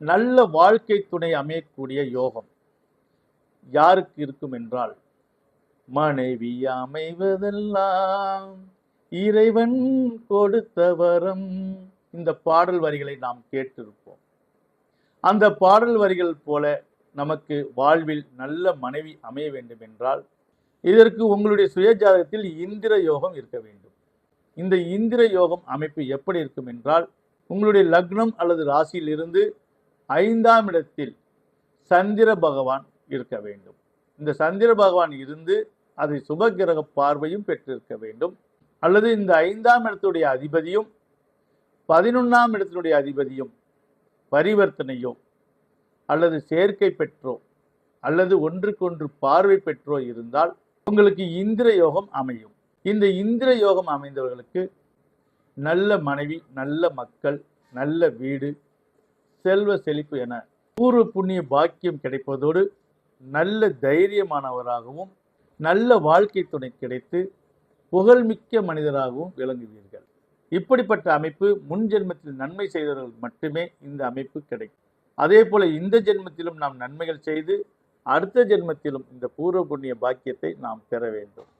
நல்ல வாழ்க்கை துணை அமையக்கூடிய யோகம் யாருக்கு இருக்கும் என்றால் மனைவி அமைவதெல்லாம் இறைவன் கொடுத்த வரம் இந்த பாடல் வரிகளை நாம் கேட்டிருப்போம். அந்த பாடல் வரிகள் போல நமக்கு வாழ்வில் நல்ல மனைவி அமைய வேண்டும் என்றால் இதற்கு உங்களுடைய சுயஜாதகத்தில் இந்திர யோகம் இருக்க வேண்டும். இந்த இந்திர யோகம் அமைப்பு எப்படி இருக்கும் என்றால் உங்களுடைய லக்னம் அல்லது ராசியிலிருந்து ஐந்தாம் இடத்தில் சந்திர பகவான் இருக்க வேண்டும். இந்த சந்திர பகவான் இருந்து அதை சுபகிரக பார்வையும் பெற்றிருக்க வேண்டும். அல்லது இந்த ஐந்தாம் இடத்துடைய அதிபதியும் பதினொன்றாம் இடத்தினுடைய அதிபதியும் பரிவர்த்தனையோ அல்லது சேர்க்கை பெற்றோ அல்லது ஒன்றுக்கொன்று பார்வை பெற்றோ இருந்தால் உங்களுக்கு இந்திர யோகம் அமையும். இந்த இந்திர யோகம் அமைந்தவர்களுக்கு நல்ல மனைவி நல்ல மக்கள் நல்ல வீடு செல்வ செழிப்பு என பூர்வ புண்ணிய பாக்கியம் கிடைப்பதோடு நல்ல தைரியமானவராகவும் நல்ல வாழ்க்கை துணை கிடைத்து புகழ்மிக்க மனிதராகவும் விளங்குவீர்கள். இப்படிப்பட்ட அமைப்பு முன் ஜென்மத்தில் நன்மை செய்தவர்கள் மட்டுமே இந்த அமைப்பு கிடைக்கும். அதே போல இந்த ஜென்மத்திலும் நாம் நன்மைகள் செய்து அடுத்த ஜென்மத்திலும் இந்த பூர்வ புண்ணிய பாக்கியத்தை நாம் பெற வேண்டும்.